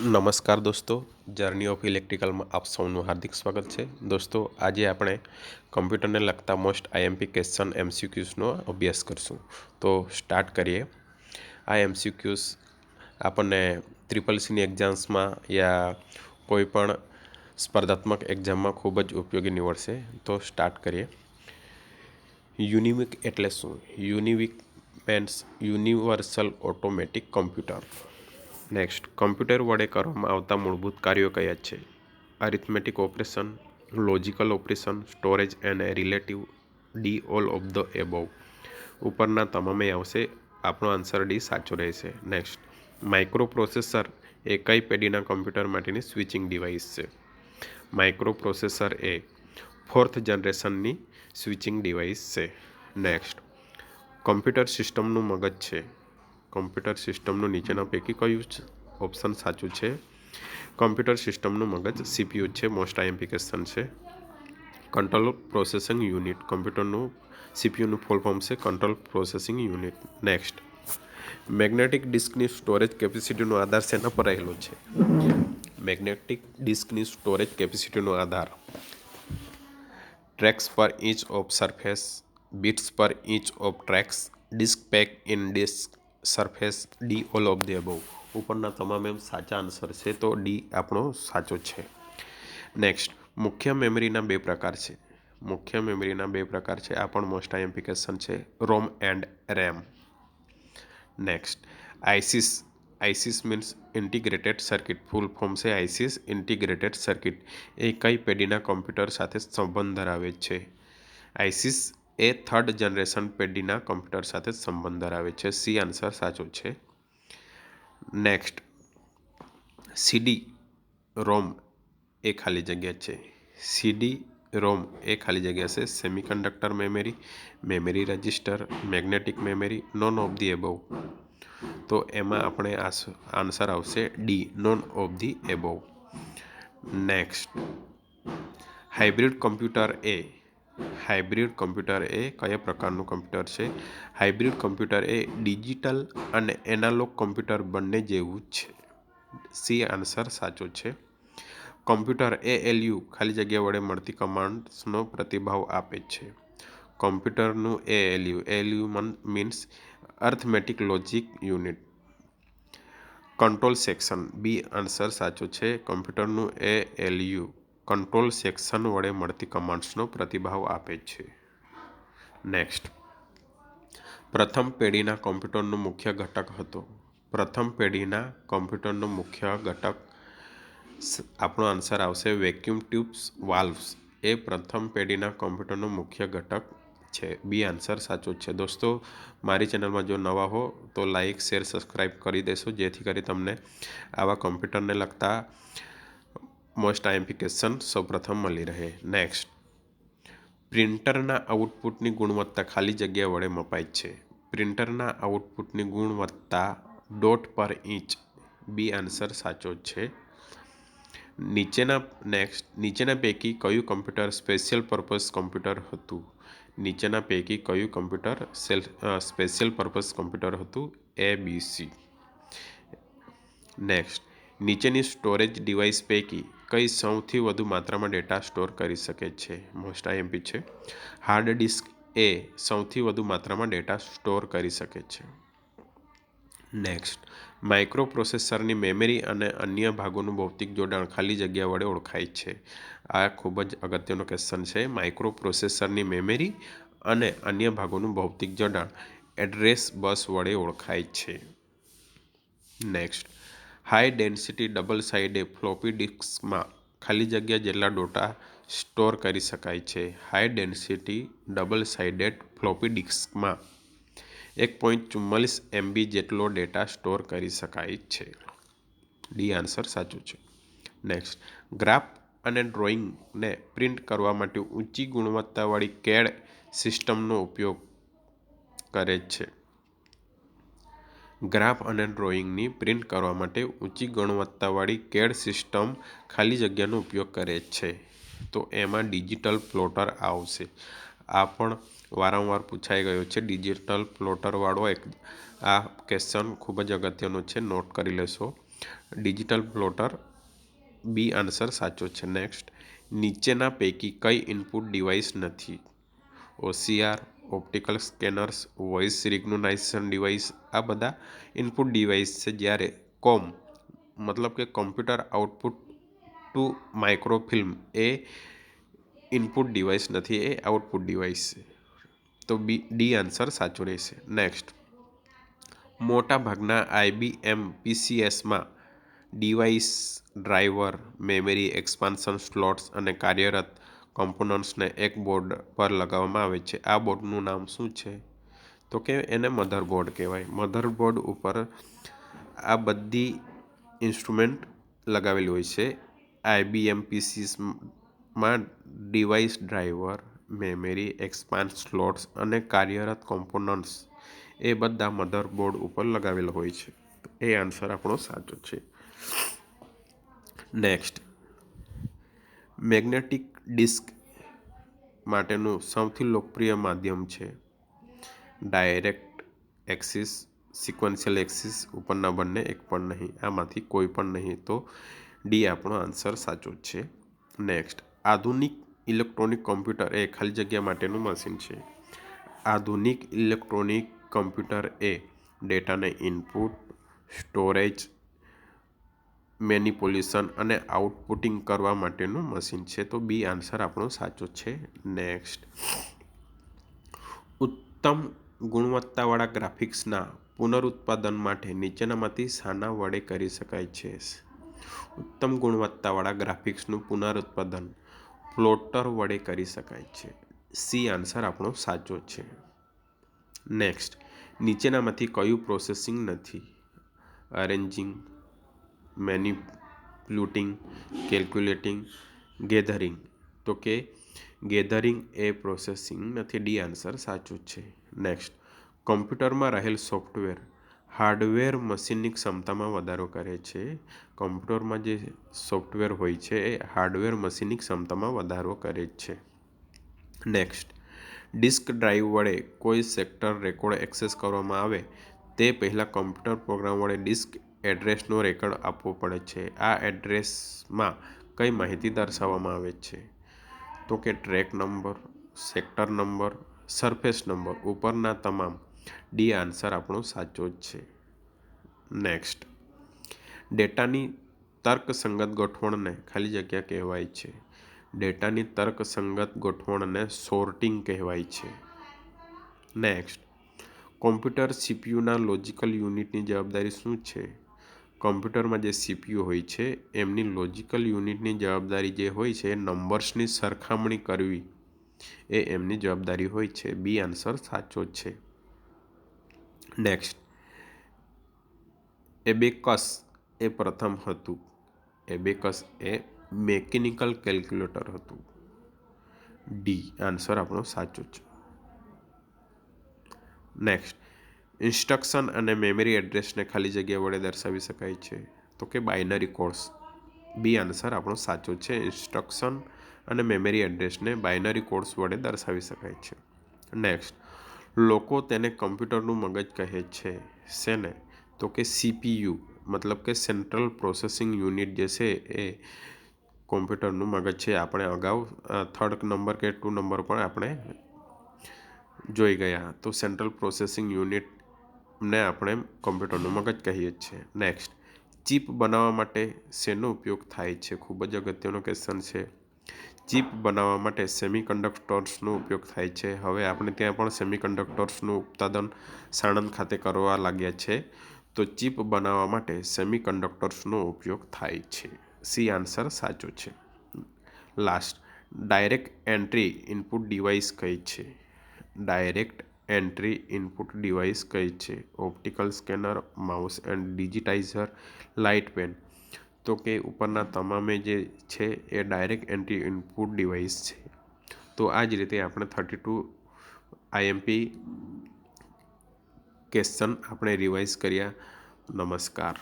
નમસ્કાર દોસ્તો journey of ઇલેક્ટ્રિકલમાં આપ સૌનું હાર્દિક સ્વાગત છે. દોસ્તો, આજે આપણે કમ્પ્યુટરને લગતા મોસ્ટ આઈએમપી ક્વેશ્ચન એમસીક્યુઝનો અભ્યાસ કરશું. તો સ્ટાર્ટ કરીએ. આ એમસીક્યુઝ આપણને ટ્રિપલ સીની એક્ઝામ્સમાં યા કોઈ પણ સ્પર્ધાત્મક એક્ઝામમાં ખૂબ જ ઉપયોગી નીવડશે. તો સ્ટાર્ટ કરીએ. યુનિવિક એટલે શું? UNIVAC means universal automatic computer next computer વડે કરવામાં આવતા મૂળભૂત કાર્યો કયા છે? Arithmetic operation logical operation storage and relative D all of the above ઉપરના તમામે આવશે. આપણો આન્સર ડી સાચો રહેશે. નેક્સ્ટ માઇક્રો પ્રોસેસર એ કઈ પેઢીના કમ્પ્યુટર માટેની સ્વિચિંગ ડિવાઇસ છે. માઇક્રો પ્રોસેસર એ ફોર્થ જનરેશનની સ્વિચિંગ ડિવાઇસ છે. નેક્સ્ટ કમ્પ્યુટર સિસ્ટમનું મગજ છે. કમ્પ્યુટર સિસ્ટમનું નીચેના પૈકી કયું ઓપ્શન સાચું છે. કમ્પ્યુટર સિસ્ટમનું મગજ, સીપીયુ છે. મોસ્ટ આઈએમ્પિકેશન છે. Control processing unit. કમ્પ્યુટરનું, સીપીયુનું ફૂલ ફોર્મ છે control processing unit. Next. Magnetic ડિસ્કની storage કેપેસિટીનો આધાર શેના પર રહેલો છે? મેગ્નેટિક ડિસ્કની સ્ટોરેજ કેપેસિટીનો આધાર. Tracks per inch of surface, bits per inch of tracks, disk pack in disk. Surface D all of the above ઉપરના તમામ એમ સાચા આન્સર છે, તો ડી આપણો સાચો છે. નેક્સ્ટ મુખ્ય મેમરીના બે પ્રકાર છે. મુખ્ય મેમરીના બે પ્રકાર છે, આ પણ મોસ્ટ આઈએમ્પિકેશન છે ROM and RAM next ICs ICs means integrated circuit full form છે આઈસીસ ઇન્ટિગ્રેટેડ સર્કિટ એ કઈ પેઢીના કમ્પ્યુટર સાથે સંબંધ ધરાવે છે? આઈસીસ એ થર્ડ જનરેશન પેઢીના કમ્પ્યુટર સાથે સંબંધ ધરાવે છે. સી આન્સર સાચો છે. નેક્સ્ટ સીડી રોમ એ ખાલી જગ્યા છે. સીડી રોમ એ ખાલી જગ્યા છે. Semiconductor memory memory register magnetic memory none of the above તો એમાં આપણે આન્સર આવશે D none of the above next hybrid computer A hybrid computer એ કયા પ્રકારનું કમ્પ્યુટર છે? હાઇબ્રિડ કમ્પ્યુટર એ ડિજિટલ અને એનાલોગ કમ્પ્યુટર બંને જેવું જ છે. સી આન્સર સાચો છે. કમ્પ્યુટર એ એલયુ, ખાલી જગ્યા વડે મળતી કમાન્ડ્સનો પ્રતિભાવ આપે છે. કમ્પ્યુટરનું ALU LU means arithmetic logic unit. Control section, B answer સાચો છે. કમ્પ્યુટરનું એ એલયુ કંટ્રોલ સેક્શન વડે મળતી કમાન્ડ્સનો પ્રતિભાવ આપે છે. નેક્સ્ટ. પ્રથમ પેઢીના કમ્પ્યુટરનો મુખ્ય ઘટક હતો. પ્રથમ પેઢીના કમ્પ્યુટરનો મુખ્ય ઘટક આપણો આન્સર આવશે વેક્યુમ ટ્યુબ્સ વાલ્વ્સ. એ પ્રથમ પેઢીના કમ્પ્યુટરનો મુખ્ય ઘટક છે. બી આન્સર સાચો છે. દોસ્તો, મારી ચેનલમાં જો નવા હો, તો લાઈક, શેર, સબસ્ક્રાઈબ કરી દેશો. જેથી કરી તમને આવા કમ્પ્યુટરને લગતા મોસ્ટ આઈમ્પિકેશન સૌપ્રથમ મળી રહે. નેક્સ્ટ પ્રિન્ટરના આઉટપુટની ગુણવત્તા ખાલી જગ્યા વડે મપાય છે. પ્રિન્ટરના આઉટપુટની ગુણવત્તા ડોટ પર ઇંચ બી આન્સર સાચો છે. નીચેના નેક્સ્ટ નીચેના પૈકી કયું કમ્પ્યુટર સ્પેશિયલ પર્પઝ કમ્પ્યુટર હતું? નીચેના પૈકી કયું કમ્પ્યુટર સ્પેશિયલ પર્પઝ કમ્પ્યુટર હતું? એ બી સી નેક્સ્ટ નીચેની સ્ટોરેજ ડિવાઇસ પૈકી કઈ સૌથી વધુ માત્રામાં ડેટા સ્ટોર કરી શકે છે? મોસ્ટ આઈએમપી છે. હાર્ડ ડિસ્ક એ સૌથી વધુ માત્રામાં ડેટા સ્ટોર કરી શકે છે. નેક્સ્ટ માઇક્રો પ્રોસેસરની મેમરી અને અન્ય ભાગોનું ભૌતિક જોડાણ ખાલી જગ્યા વડે ઓળખાય છે. આ ખૂબ જ અગત્યનો ક્વેશ્ચન છે. માઇક્રો પ્રોસેસરની મેમરી અને અન્ય ભાગોનું ભૌતિક જોડાણ એડ્રેસ બસ વડે ઓળખાય છે. Next high density double sided floppy ડિસ્કમાં ખાલી જગ્યા જેટલા ડોટા સ્ટોર કરી શકાય છે. High density double sided floppy ડિસ્કમાં એક પોઈન્ટ ચુમ્માલીસ એમબી જેટલો ડેટા સ્ટોર કરી શકાય છે. ડી આન્સર સાચું છે. નેક્સ્ટ, ગ્રાફ અને ડ્રોઈંગને પ્રિન્ટ કરવા માટે ઊંચી ગુણવત્તાવાળી કેડ સિસ્ટમનો ઉપયોગ કરે છે. ગ્રાફ અને ડ્રોઈંગની પ્રિન્ટ કરવા માટે ઊંચી ગુણવત્તાવાળી કેડ સિસ્ટમ ખાલી જગ્યાનો ઉપયોગ કરે છે. તો એમાં ડિજિટલ પ્લોટર આવશે. આ પણ વારંવાર પૂછાઈ ગયો છે. ડિજિટલ પ્લોટરવાળો એક આ ક્વેશ્ચન ખૂબ જ અગત્યનો છે. નોટ કરી લેશો. ડિજિટલ પ્લોટર બી આન્સર સાચો છે. નેક્સ્ટ નીચેના પૈકી કઈ ઇનપુટ ડિવાઇસ નથી? OCR optical scanners voice recognition device આ બધા ઇનપુટ ડિવાઇસ છે જ્યારે કોમ મતલબ કે કોમ્પ્યુટર આઉટપુટ ટુ માઇક્રોફિલ્મ એ ઇનપુટ ડિવાઇસ નથી, એ આઉટપુટ ડિવાઇસ છે. તો બી, ડી આન્સર સાચો રહેશે. નેક્સ્ટ મોટા ભાગના IBM પીસીએસમાં device driver memory expansion slots અને કાર્યરત કોમ્પોનન્ટ્સને એક બોર્ડ પર લગાવવામાં આવે છે. આ બોર્ડનું નામ શું છે? તો કે એને મધરબોર્ડ કહેવાય. મધરબોર્ડ ઉપર આ બધી ઇન્સ્ટ્રુમેન્ટ લગાવેલી હોય છે. IBM પીસીસમાં device driver, memory expand slots અને કાર્યરત કોમ્પોનન્ટ્સ એ બધા મધરબોર્ડ ઉપર લગાવેલા હોય છે. એ આન્સર આપણો સાચો છે. નેક્સ્ટ. મેગ્નેટિક ડિસ્ક માટેનું સૌથી લોકપ્રિય માધ્યમ છે. ડાયરેક્ટ એક્સિસ, સિક્વન્શિયલ એક્સિસ ઉપરના બંને એક પણ નહીં, આમાંથી કોઈ પણ નહીં. તો ડી આપણો આન્સર સાચો છે. નેક્સ્ટ, આધુનિક ઇલેક્ટ્રોનિક કોમ્પ્યુટર એ ખાલી જગ્યા માટેનું મશીન છે. આધુનિક ઇલેક્ટ્રોનિક કમ્પ્યુટર એ ડેટાને ઇનપુટ, સ્ટોરેજ મેનિપ્યુલેશન અને આઉટપુટિંગ કરવા માટેનું મશીન છે. તો બી આન્સર આપણો સાચો છે. નેક્સ્ટ. ઉત્તમ ગુણવત્તાવાળા ગ્રાફિક્સના પુનરુત્પાદન માટે નીચેનામાંથી શાના વડે કરી શકાય છે. ઉત્તમ ગુણવત્તાવાળા ગ્રાફિક્સનું પુનરુત્પાદન પ્લોટર વડે કરી શકાય છે. સી આન્સર આપણો સાચો છે. નેક્સ્ટ. નીચેનામાંથી કયું પ્રોસેસિંગ નથી? Arranging manipulating calculating, gathering. તો કે ગેધરિંગ એ પ્રોસેસિંગ નથી, ડી આન્સર સાચું છે. નેક્સ્ટ, કોમ્પ્યુટરમાં રહેલ સોફ્ટવેર. હાર્ડવેર મશીનની ક્ષમતામાં વધારો કરે છે. કોમ્પ્યુટરમાં જે સોફ્ટવેર હોય છે, એ હાર્ડવેર મશીનની ક્ષમતામાં વધારો કરે છે. નેક્સ્ટ, ડિસ્ક ડ્રાઈવ વડે કોઈ સેક્ટર રેકોર્ડ એક્સેસ કરવામાં આવે, તે પહેલાં કોમ્પ્યુટર પ્રોગ્રામ વડે ડિસ્ક એડ્રેસનો રેકોર્ડ આપવો પડે છે. આ એડ્રેસમાં કઈ માહિતી દર્શાવવામાં આવે છે? તો કે track number, sector number, surface number, ઉપરના તમામ. ડી આન્સર આપણો સાચો જ છે. નેક્સ્ટ. ડેટાની તર્કસંગત ગોઠવણને ખાલી જગ્યા કહેવાય છે. ડેટાની તર્કસંગત ગોઠવણને સોર્ટિંગ કહેવાય છે. નેક્સ્ટ. કોમ્પ્યુટર સીપીયુના લોજિકલ યુનિટની જવાબદારી શું છે? કોમ્પ્યુટરમાં જે સીપીયુ હોય છે, એમની લોજિકલ યુનિટની જવાબદારી જે હોય છે નંબર્સની સરખામણી કરવી. એ એમની જવાબદારી હોય છે. બી આન્સર સાચો છે. નેક્સ્ટ એબેકસ એ પ્રથમ હતું. એબેકસ એ મેકેનિકલ કેલ્ક્યુલેટર હતું. ડી આન્સર આપણો સાચો છે. નેક્સ્ટ ઇન્સ્ટ્રક્શન અને મેમરી એડ્રેસને ખાલી જગ્યા વડે દર્શાવી શકાય છે. તો કે બાઇનરી કોર્સ બી આન્સર આપણો સાચો છે. ઇન્સ્ટ્રક્શન અને મેમરી એડ્રેસને બાઇનરી કોડ્સ વડે દર્શાવી શકાય છે. નેક્સ્ટ. લોકો તેને કમ્પ્યુટરનું મગજ કહે છે. શેને? તો કે સીપીયુ. મતલબ કે સેન્ટ્રલ પ્રોસેસિંગ યુનિટ જે છે એ કોમ્પ્યુટરનું મગજ છે. આપણે અગાઉ થર્ડ નંબર કે ટુ નંબર પણ આપણે જોઈ ગયા. તો સેન્ટ્રલ પ્રોસેસિંગ યુનિટને આપણે કોમ્પ્યુટરનું મગજ કહીએ છીએ. નેક્સ્ટ ચીપ બનાવવા માટે શેનો ઉપયોગ થાય છે? ખૂબ જ અગત્યનો ક્વેશ્ચન છે. ચીપ બનાવવા માટે સેમિકન્ડક્ટર્સનો ઉપયોગ થાય છે. હવે આપણે ત્યાં પણ સેમિકન્ડક્ટર્સનું ઉત્પાદન સાણંદ ખાતે કરવા લાગ્યા છે. તો ચીપ બનાવવા માટે સેમિકન્ડક્ટર્સનો ઉપયોગ થાય છે. સી આન્સર સાચો છે. Last direct entry input device કઈ છે? ડાયરેક્ટ એન્ટ્રી ઇનપુટ ડિવાઇસ કઈ છે? Optical scanner, mouse and digitizer, light pen. તો કે ઉપરના તમામે જે છે એ ડાયરેક્ટ એન્ટ્રી ઇનપુટ ડિવાઇસ છે. તો આ જ રીતે આપણે થર્ટી ટુ આઈએમપી ક્વેશ્ચન આપણે રિવાઇઝ કર્યા. નમસ્કાર.